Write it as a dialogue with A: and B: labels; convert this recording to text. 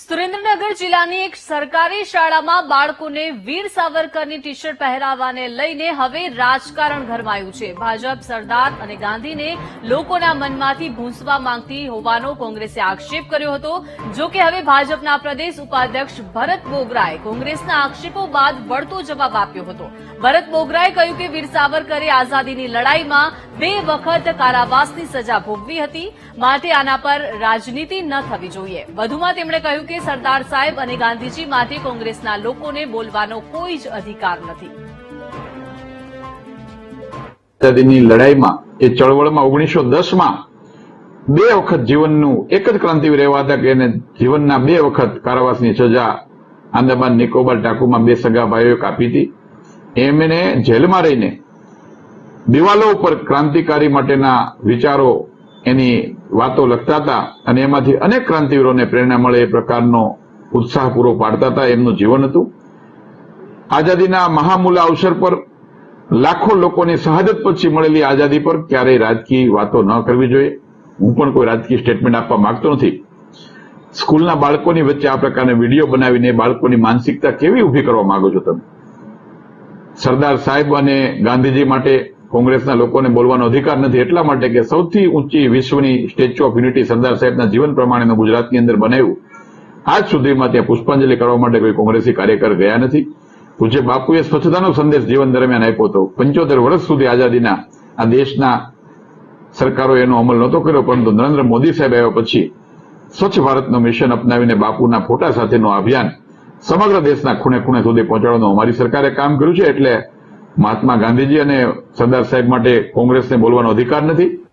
A: સુરેન્દ્રનગર જિલ્લાની એક સરકારી શાળામાં બાળકોને વીર સાવરકરની ટી શર્ટ પહેરાવવાને લઈને હવે રાજકારણ ગરમાયું છે. ભાજપ, સરદાર અને ગાંધીને લોકોના મનમાંથી ભૂંસવા માંગતી હોવાનો કોંગ્રેસે આક્ષેપ કર્યો હતો. જો કે હવે ભાજપના પ્રદેશ ઉપાધ્યક્ષ ભરત બોગરાએ કોંગ્રેસના આક્ષેપો બાદ વળતો જવાબ આપ્યો હતો. ભરત બોગરાએ કહ્યું કે વીર સાવરકરે આઝાદીની લડાઈમાં બે વખત કારાવાસની સજા ભોગવી હતી. માટે આના પર રાજનીતિ ન થવી જોઈએ. વધુમાં તેમણે કહ્યું કે સરદાર સાહેબ અને ગાંધીજી માટે કોંગ્રેસના લોકોને બોલવાનો કોઈ જ અધિકાર નથી.
B: આઝાદીની લડાઈમાં એ ચળવળમાં ઓગણીસો દસમાં બે વખત જીવનનું એક જ ક્રાંતિવીર એવા હતા કે એને જીવનના બે વખત કારાવાસની સજા આંદામાન નિકોબાર ટાપુમાં બે સગા ભાઈઓએ કાપી હતી. એમને જેલમાં રહીને દિવાલો ઉપર ક્રાંતિકારી માટેના વિચારો એની વાતો લખતા હતા અને એમાંથી અનેક ક્રાંતિવીરોને પ્રેરણા મળે એ પ્રકારનો ઉત્સાહ પૂરો પાડતા હતા, એમનું જીવન હતું. આઝાદીના મહામૂલા અવસર પર લાખો લોકોની શહાદત પછી મળેલી આઝાદી પર ક્યારેય રાજકીય વાતો ન કરવી જોઈએ. હું પણ કોઈ રાજકીય સ્ટેટમેન્ટ આપવા માંગતો નથી. સ્કૂલના બાળકોની વચ્ચે આ પ્રકારના વીડિયો બનાવીને બાળકોની માનસિકતા કેવી ઊભી કરવા માંગો છો તમે? સરદાર સાહેબ અને ગાંધીજી માટે કોંગ્રેસના લોકોને બોલવાનો અધિકાર નથી. એટલા માટે કે સૌથી ઊંચી વિશ્વની સ્ટેચ્યુ ઓફ યુનિટી સરદાર સાહેબના જીવન પ્રમાણેનું ગુજરાતની અંદર બનાવ્યું આજ સુધીમાં ત્યાં પુષ્પાંજલિ કરવા માટે કોઈ કોંગ્રેસી કાર્યકર ગયા નથી. પૂજ્ય બાપુએ સ્વચ્છતાનો સંદેશ જીવન દરમિયાન આપ્યો હતો. પંચોતેર વર્ષ સુધી આઝાદીના આ દેશના સરકારો એનો અમલ નહોતો કર્યો, પરંતુ નરેન્દ્ર મોદી સાહેબ આવ્યા પછી સ્વચ્છ ભારતનું મિશન અપનાવીને બાપુના ફોટા સાથેનું અભિયાન સમગ્ર દેશના ખૂણે ખૂણે સુધી પહોંચાડવાનું અમારી સરકારે કામ કર્યું છે. એટલે મહાત્મા ગાંધીજી અને સરદાર સાહેબ માટે કોંગ્રેસને બોલવાનો અધિકાર નથી.